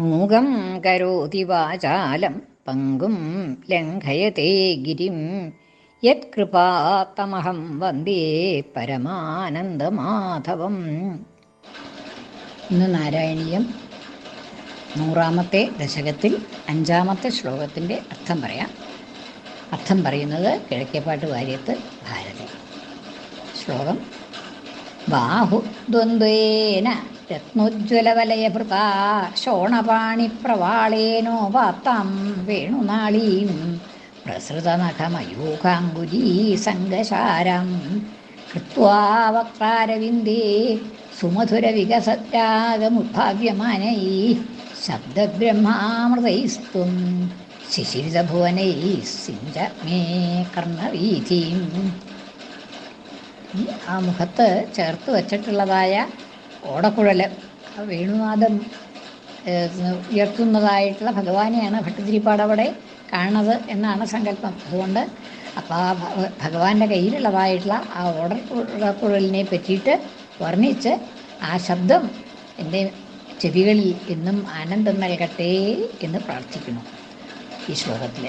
മൂകം കരോതി വാചാലം പങ്കും ലംഘയത്തെ ഗിരിം. യത്കൃപാത്തമഹം വന്ദേ പരമാനന്ദമാധവം. ഇന്ന് നാരായണീയം നൂറാമത്തെ ദശകത്തിൽ അഞ്ചാമത്തെ ശ്ലോകത്തിന്റെ അർത്ഥം പറയാം. അർത്ഥം പറയുന്നത് കിഴക്കേപ്പാട്ട് വാര്യത്ത് ഭാരതി. ശ്ലോകം ബാഹുദ്വന്ദ്വേന രത്നോജ്വലവലയഭൃതാ ശോണപാണിപ്രവാളേനോപാത്താം വേണുനാളീം പ്രസൃതനഖമയൂഖാങ്കുലീ സംഗശാരം കൃത്വാ വക്രാരവിന്ദേ സുമധുരവികസരാഗമുദ്ഭാവ്യമാനൈ ശബ്ദബ്രഹ്മാമൃതൈസ്തും ശിശിരിതഭുവനൈ സിഞ്ച മേ കർണവീഥീം ആ മുഖത്ത് ചേർത്ത് വച്ചിട്ടുള്ളതായ ഓടക്കുഴൽ വേണുനാഥം ഉയർത്തുന്നതായിട്ടുള്ള ഭഗവാനെയാണ് ഭട്ടതിരിപ്പാട് അവിടെ കാണുന്നത് എന്നാണ് സങ്കല്പം. അതുകൊണ്ട് അപ്പോൾ ആ ഭഗവാന്റെ കയ്യിലുള്ളതായിട്ടുള്ള ആ ഓടക്കുഴലിനെ പറ്റിയിട്ട് വർണിച്ച് ആ ശബ്ദം എന്റെ ചെവികളിൽ എന്നും ആനന്ദം നൽകട്ടെ എന്ന് പ്രാർത്ഥിക്കുന്നു ഈ ശ്ലോകത്തിൽ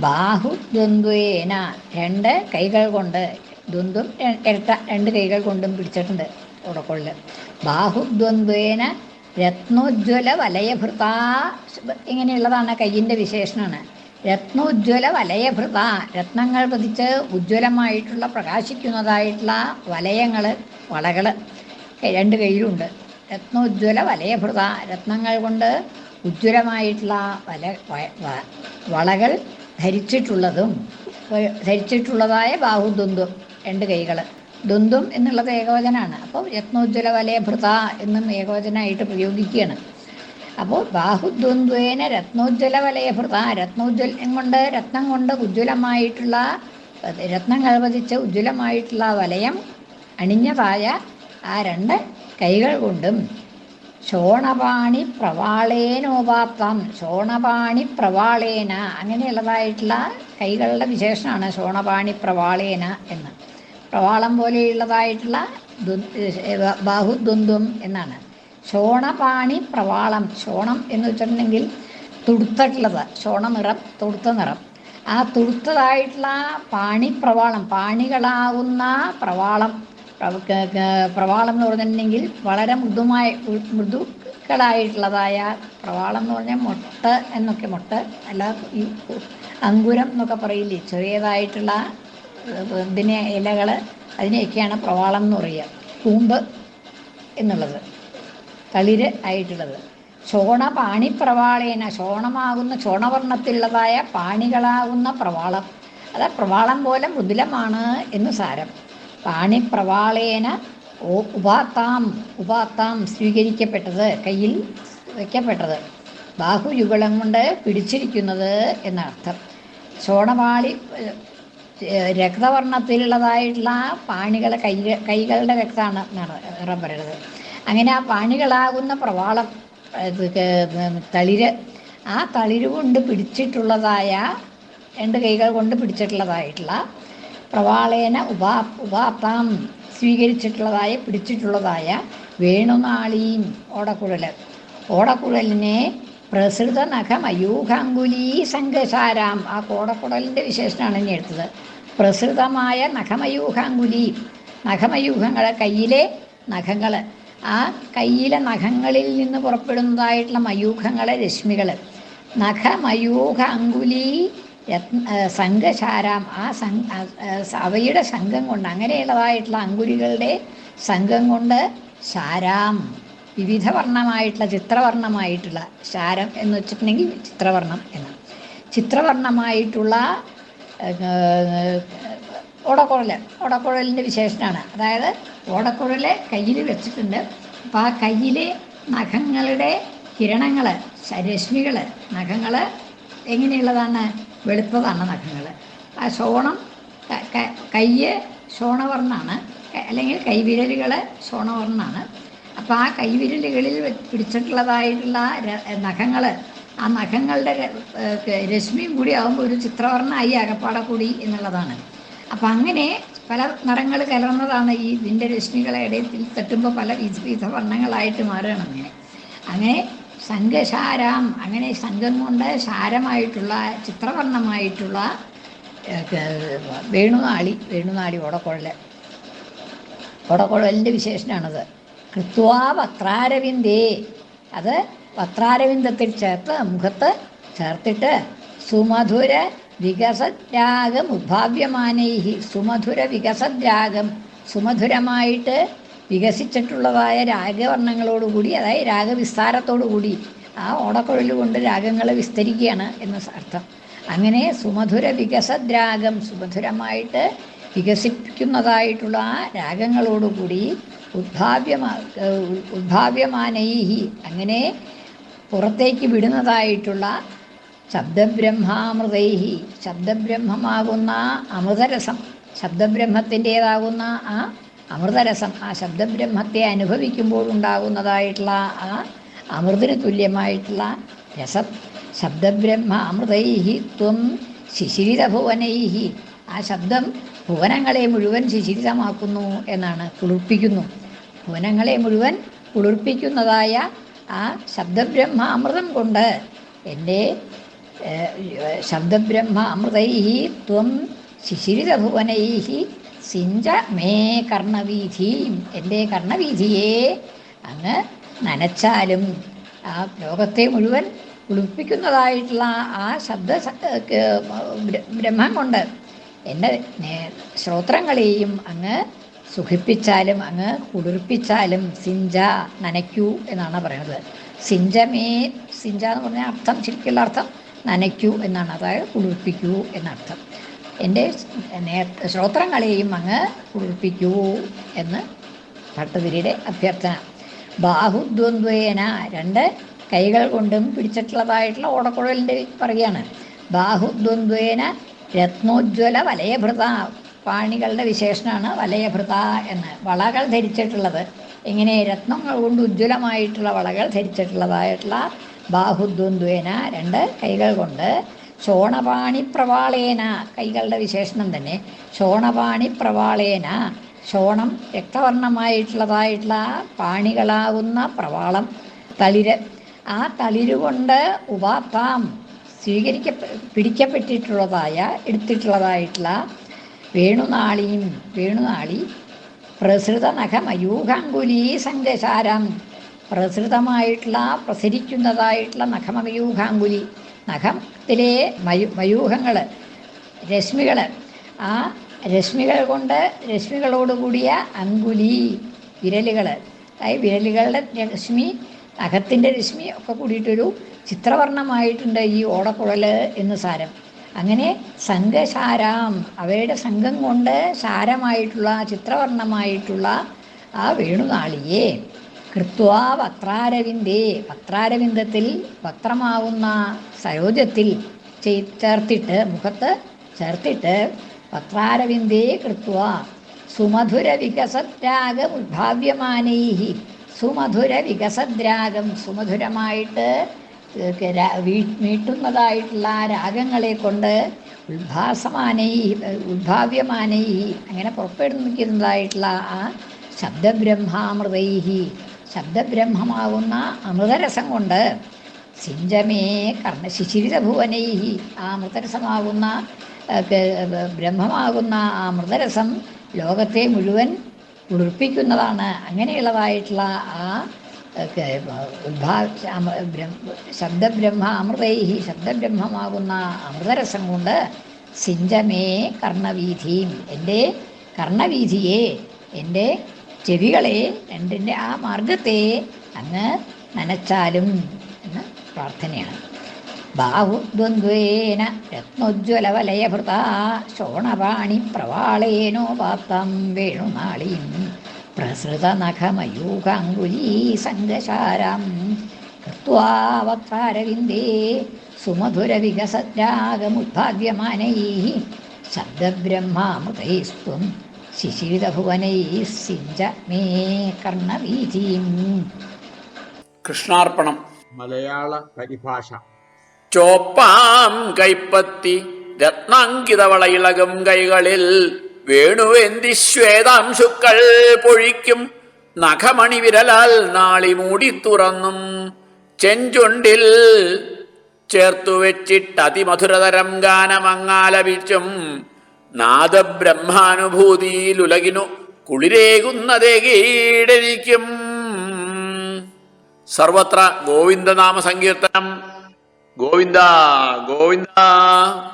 ബാഹുദ്വന്ദ്വേന രണ്ട് കൈകൾ കൊണ്ട് ദ്വന്ദ്വം ഇരട്ട രണ്ട് കൈകൾ കൊണ്ടും പിടിച്ചിട്ടുണ്ട്. ഉടക്കൊള്ളിൽ ബാഹുദ്വന്ദ്വേന രത്നോജ്വല വലയഭൃത ഇങ്ങനെയുള്ളതാണ് കയ്യിന്റെ വിശേഷണമാണ്. രത്നോജ്വല വലയഭൃത രത്നങ്ങൾ പതിച്ച് ഉജ്ജ്വലമായിട്ടുള്ള പ്രകാശിക്കുന്നതായിട്ടുള്ള വലയങ്ങൾ വളകൾ രണ്ട് കയ്യിലുണ്ട്. രത്നോജ്വല വലയഭൃത രത്നങ്ങൾ കൊണ്ട് ഉജ്ജ്വലമായിട്ടുള്ള വല വളകൾ ധരിച്ചിട്ടുള്ളതും ധരിച്ചിട്ടുള്ളതായ ബാഹുദ്വന്ദ്വം രണ്ട് കൈകൾ ദ്വന്ദ്വം എന്നുള്ളത് ഏകവചനമാണ് അപ്പോൾ രത്നോജ്വല വലയഭൃത എന്നും ഏകവചനമായിട്ട് പ്രയോഗിക്കുകയാണ്. അപ്പോൾ ബാഹുദ്വന്ദ്വേന രത്നോജ്വല വലയഭൃത രത്നോജ്വലം കൊണ്ട് രത്നം കൊണ്ട് ഉജ്ജ്വലമായിട്ടുള്ള രത്നങ്ങൾ പതിച്ച് ഉജ്ജ്വലമായിട്ടുള്ള വലയം അണിഞ്ഞതായ ആ രണ്ട് കൈകൾ കൊണ്ടും ശോണപാണി പ്രവാളേനോപാത്തം ശോണപാണി പ്രവാളേന. അങ്ങനെയുള്ളതായിട്ടുള്ള കൈകളുടെ വിശേഷമാണ് ശോണപാണി പ്രവാളേന എന്ന്. പ്രവാളം പോലെയുള്ളതായിട്ടുള്ള ബാഹുദ്വന്ദ്വം എന്നാണ്. ശോണപാണി പ്രവാളം. ശോണം എന്ന് വെച്ചിട്ടുണ്ടെങ്കിൽ തുടുത്തിട്ടുള്ളത്. ശോണനിറം തുടുത്ത നിറം. ആ തുടുത്തതായിട്ടുള്ള പാണി പ്രവാളം. പാണികളാവുന്ന പ്രവാളം. പ്രവാളം എന്ന് പറഞ്ഞിട്ടുണ്ടെങ്കിൽ വളരെ മൃദുമായ മൃദുക്കളായിട്ടുള്ളതായ പ്രവാളം എന്ന് പറഞ്ഞാൽ മുട്ട എന്നൊക്കെ മുട്ട അല്ല ഈ അങ്കുരം എന്നൊക്കെ പറയില്ലേ? ചെറിയതായിട്ടുള്ള ഇതിനെ ഇലകൾ അതിനെയൊക്കെയാണ് പ്രവാളം എന്ന് പറയുക. കൂമ്പ് എന്നുള്ളത്. തളിര് ആയിട്ടുള്ളത്. ശോണ പാണി പ്രവാളേന ശോണമാകുന്ന ശോണവർണത്തിലുള്ളതായ പാണികളാകുന്ന പ്രവാളം. അത് പ്രവാളം പോലെ മൃദുലമാണ് എന്ന് സാരം. പാണിപ്രവാളേന ഉപാത്താം ഉപാത്താം സ്വീകരിക്കപ്പെട്ടത് കയ്യിൽ വയ്ക്കപ്പെട്ടത്. ബാഹുയുഗളം കൊണ്ട് പിടിച്ചിരിക്കുന്നത് എന്നർത്ഥം ശോണപാളി ഏഹ്, ആ പാണികൾ കൈ കൈകളുടെ രക്തമാണ് നിറം പറയുന്നത് അങ്ങനെ ആ പാണികളാകുന്ന പ്രവാളം തളിര് ആ തളിര് കൊണ്ട് പിടിച്ചിട്ടുള്ളതായ രണ്ട് കൈകൾ കൊണ്ട് പിടിച്ചിട്ടുള്ളതായിട്ടുള്ള പ്രവാളേന ഉപാ ഉപാത്താം സ്വീകരിച്ചിട്ടുള്ളതായ പിടിച്ചിട്ടുള്ളതായ വേണുനാളീം ഓടക്കുഴൽ ഓടക്കുഴലിനെ പ്രസൃത നഖമയൂഖാങ്കുലീ സംഘസാരാം ആ കോടക്കുടലിന്റെ വിശേഷമാണ് ഇനി എടുത്തത്. പ്രസൃതമായ നഖമയൂഹാങ്കുലി. നഖമയൂഹങ്ങൾ കയ്യിലെ നഖങ്ങൾ ആ കയ്യിലെ നഖങ്ങളിൽ നിന്ന് പുറപ്പെടുന്നതായിട്ടുള്ള മയൂഖങ്ങളെ രശ്മികൾ നഖമയൂഹ അങ്കുലി രത്ന സംഘശാരാം ആ സം ആ, ആ, അവയുടെ സംഘം കൊണ്ട് അങ്ങനെയുള്ളതായിട്ടുള്ള അങ്കുലികളുടെ സംഘം കൊണ്ട് ശാരാം വിവിധ വർണമായിട്ടുള്ള ചിത്രവർണമായിട്ടുള്ള ശാരം എന്ന് വെച്ചിട്ടുണ്ടെങ്കിൽ ചിത്രവർണം എന്നാണ്. ചിത്രവർണമായിട്ടുള്ള ഓടക്കുഴൽ ഓടക്കുഴലിന്റെ വിശേഷനാണ്. അതായത് ഓടക്കുഴൽ കയ്യിൽ വെച്ചിട്ടുണ്ട്. അപ്പോൾ ആ കയ്യിലെ നഖങ്ങളുടെ കിരണങ്ങൾ രശ്മികൾ നഖങ്ങൾ എങ്ങനെയുള്ളതാണ്? വെളുത്തതാണ് നഖങ്ങൾ ആ ക- കയ്യ് ശോണവർണാണ് അല്ലെങ്കിൽ കൈവിരലുകൾ ശോണവർണാണ് അപ്പോൾ ആ കൈവിരലുകളിൽ പിടിച്ചിട്ടുള്ളതായിട്ടുള്ള നഖങ്ങൾ ആ നഖങ്ങളുടെ രശ്മിയും കൂടി ആകുമ്പോൾ ഒരു ചിത്രവർണമായി അകപ്പാടെ കൂടി എന്നുള്ളതാണ്. അപ്പം അങ്ങനെ പല നിറങ്ങൾ കലർന്നതാണ് ഈ ഇതിന്റെ രശ്മികളെ ഇടയിൽ തട്ടുമ്പോൾ പല വിധ വിധ വർണങ്ങളായിട്ട് മാറുകയാണ് അങ്ങനെ. അങ്ങനെ സംഘശാരാം അങ്ങനെ സംഘം കൊണ്ട് ശാരമായിട്ടുള്ള ചിത്രവർണമായിട്ടുള്ള വേണുനാളി വേണുനാളി ഓടക്കുഴൽ ഓടക്കുഴലിന്റെ വിശേഷനാണത്. കൃത്വാ വക്രാരവിന്ദേ അത് വക്രാരവിന്ദത്തിൽ ചേർത്ത് മുഖത്ത് ചേർത്തിട്ട് സുമധുര വികസദ്രാഗം ഉദ്ഭാവ്യമാനൈഹി. സുമധുര വികസദ്രാഗം സുമധുരമായിട്ട് വികസിച്ചിട്ടുള്ളതായ രാഗവർണങ്ങളോടുകൂടി അതായത് രാഗവിസ്താരത്തോടുകൂടി ആ ഓടക്കുഴൽ കൊണ്ട് രാഗങ്ങൾ വിസ്തരിക്കുകയാണ് എന്ന് അർത്ഥം. അങ്ങനെ സുമധുര വികസദ്രാഗം സുമധുരമായിട്ട് വികസിപ്പിക്കുന്നതായിട്ടുള്ള ആ രാഗങ്ങളോടുകൂടി ഉദ്ഭാവ്യമാ ഉദ്ഭാവ്യമാനൈഹി. അങ്ങനെ പുറത്തേക്ക് വിടുന്നതായിട്ടുള്ള ശബ്ദബ്രഹ്മാമൃതൈഹി. ശബ്ദബ്രഹ്മമാകുന്ന അമൃതരസം ശബ്ദബ്രഹ്മത്തിന്റേതാകുന്ന ആ അമൃതരസം ആ ശബ്ദബ്രഹ്മത്തെ അനുഭവിക്കുമ്പോൾ ഉണ്ടാകുന്നതായിട്ടുള്ള ആ അമൃതിന് തുല്യമായിട്ടുള്ള രസം ശബ്ദബ്രഹ്മ അമൃതൈഹി ത്വം ശിശിരിതഭുവനൈഹി. ആ ശബ്ദം ഭുവനങ്ങളെ മുഴുവൻ ശിശിരമാക്കുന്നു എന്നാണ് കുളിർപ്പിക്കുന്നു. ഭുവനങ്ങളെ മുഴുവൻ കുളിർപ്പിക്കുന്നതായ ആ ശബ്ദബ്രഹ്മ അമൃതം കൊണ്ട് എന്റെ ശബ്ദബ്രഹ്മ അമൃതൈ ത്വം ശിശിരിതഭുവനൈഹി സിഞ്ച മേ കർണവീഥിയും എന്റെ കർണവീഥിയെ അങ്ങ് നനച്ചാലും ആ ലോകത്തെ മുഴുവൻ കുളിപ്പിക്കുന്നതായിട്ടുള്ള ആ ശബ്ദ ബ്രഹ്മം കൊണ്ട് എന്റെ ശ്രോത്രങ്ങളെയും അങ്ങ് സുഖിപ്പിച്ചാലും അങ്ങ് കുളിർപ്പിച്ചാലും സിഞ്ച നനയ്ക്കൂ എന്നാണ് പറയുന്നത്. സിഞ്ചമേ സിഞ്ച എന്ന് പറഞ്ഞാൽ അർത്ഥം ശരിക്കുള്ള അർത്ഥം നനയ്ക്കൂ എന്നാണ്. അതായത് കുളിർപ്പിക്കൂ എന്നർത്ഥം. എന്റെ ശ്രോത്രങ്ങളെയും അങ്ങ് കുളിർപ്പിക്കൂ എന്ന് ഭട്ടതിരിയുടെ അഭ്യർത്ഥന. ബാഹുദ്വന്ദ്വേന രണ്ട് കൈകൾ കൊണ്ടും പിടിച്ചിട്ടുള്ളതായിട്ടുള്ള ഓടക്കുഴലിന്റെ പറയുകയാണ്. ബാഹുദ്വന്ദ്വേന രത്നോജ്വല വലയഭൃത പാണികളുടെ വിശേഷണമാണ് വലയഭൃത എന്ന്. വളകൾ ധരിച്ചിട്ടുള്ളത്. ഇങ്ങനെ രത്നങ്ങൾ കൊണ്ട് ഉജ്ജ്വലമായിട്ടുള്ള വളകൾ ധരിച്ചിട്ടുള്ളതായിട്ടുള്ള ബാഹുദ്വന്ദ്വേന രണ്ട് കൈകൾ കൊണ്ട്. ശോണപാണി പ്രവാളേന കൈകളുടെ വിശേഷണം തന്നെ. ശോണപാണി പ്രവാളേന ശോണം രക്തവർണമായിട്ടുള്ളതായിട്ടുള്ള പാണികളാകുന്ന പ്രവാളം തളിര്. ആ തളിരുകൊണ്ട് ഉപാത്താം സ്വീകരിക്ക പിടിക്കപ്പെട്ടിട്ടുള്ളതായ എടുത്തിട്ടുള്ളതായിട്ടുള്ള വേണുനാളിയും വേണുനാളി പ്രസൃത നഖമയൂഖാങ്കുലി സംഘശാരം പ്രസൃതമായിട്ടുള്ള പ്രസരിക്കുന്നതായിട്ടുള്ള നഖമയൂഖാങ്കുലി നഖത്തിലെ മയു മയൂഹങ്ങൾ രശ്മികൾ ആ രശ്മികൾ കൊണ്ട് രശ്മികളോടുകൂടിയ അങ്കുലി വിരലുകൾ അതായത് വിരലുകളുടെ രശ്മി നഖത്തിന്റെ രശ്മി ഒക്കെ കൂടിയിട്ടൊരു ചിത്രവർണമായിട്ടുണ്ട് ഈ ഓടക്കുഴൽ എന്ന് സാരം. അങ്ങനെ സംഘശാരാം അവയുടെ സംഘം കൊണ്ട് സാരമായിട്ടുള്ള ചിത്രവർണമായിട്ടുള്ള ആ വേണുനാളിയെ കൃത്വാ വക്രാരവിന്ദേ വക്രാരവിന്ദത്തിൽ വക്രമാവുന്ന സരോജത്തിൽ ചെയ്- ചേർത്തിട്ട് മുഖത്ത് ചേർത്തിട്ട് വക്രാരവിന്ദേ കൃത്വ. സുമധുര വികസദ്രാഗം ഉദ്ഭാവ്യമാനൈ സുമധുര വികസദ്രാഗം സുമധുരമായിട്ട് ഏഹ് രാ- വീ- മീട്ടുന്നതായിട്ടുള്ള രാഗങ്ങളെ കൊണ്ട് ഉദ്ഭാസമാനൈ ഉദ്ഭാവ്യമാനൈ അങ്ങനെ പുറപ്പെടുന്നതായിട്ടുള്ള ആ ശബ്ദബ്രഹ്മാമൃതൈ ശബ്ദബ്രഹ്മമാകുന്ന അമൃതരസം കൊണ്ട് സിഞ്ചമേ കർണ ശിശിരിതഭുവനൈ ആ അമൃതരസമാകുന്ന ബ്രഹ്മമാകുന്ന ആ അമൃതരസം ലോകത്തെ മുഴുവൻ കുളിർപ്പിക്കുന്നതാണ് അങ്ങനെയുള്ളതായിട്ടുള്ള ആ ഉദ്ഭാ ശബ്ദബ്രഹ്മ അമൃതൈഹി ശബ്ദബ്രഹ്മമാകുന്ന അമൃതരസം കൊണ്ട് സിഞ്ചമേ കർണവീഥിയും എന്റെ കർണവീഥിയെ എന്റെ ചെവികളെ എന്റെ ആ മാർഗത്തെ അങ്ങ് നനച്ചാലും എന്ന് പ്രാർത്ഥനയാണ്. ബാഹുദ്വന്ദ്വേന രത്നോജ്വലവലയഭൃത ശോണപാണി പ്രവാളേനോപാത്തം വേണുനാളിയും പ്രസൃതനഖമയൂഖാങ്കുലീ സംഘശാരം. കൃത്വാ വക്രാരവിന്ദേ സുമധുരവികസദ്രാഗമുദ്ഭാഗ്യമാനൈ ശബ്ദബ്രഹ്മാമൃതൈസ്ത്വം ശിശിരിതഭുവനൈ സിഞ്ച മേ കർണവീചീം കൃഷ്ണാർപ്പണം. മലയാള പരിഭാഷ. ചോപ്പാം കൈപ്പത്തി രത്നാങ്കിതവള ഇളകും കൈകളിൽ വേണുവേന്തി ശ്വേതാംശുക്കൾ പൊഴിക്കും നഖമണി വിരലാൽ നാളി മൂടി തുറന്നും ചെഞ്ചുണ്ടിൽ ചേർത്തു വെച്ചിട്ട് അതിമധുരതരം ഗാനമങ്ങാലപിച്ചും നാദബ്രഹ്മാനുഭൂതിയിലുലകിനു കുളിരേകുന്നതേ കീടരിക്കും സർവത്ര ഗോവിന്ദനാമ സങ്കീർത്തനം Govinda, Govinda.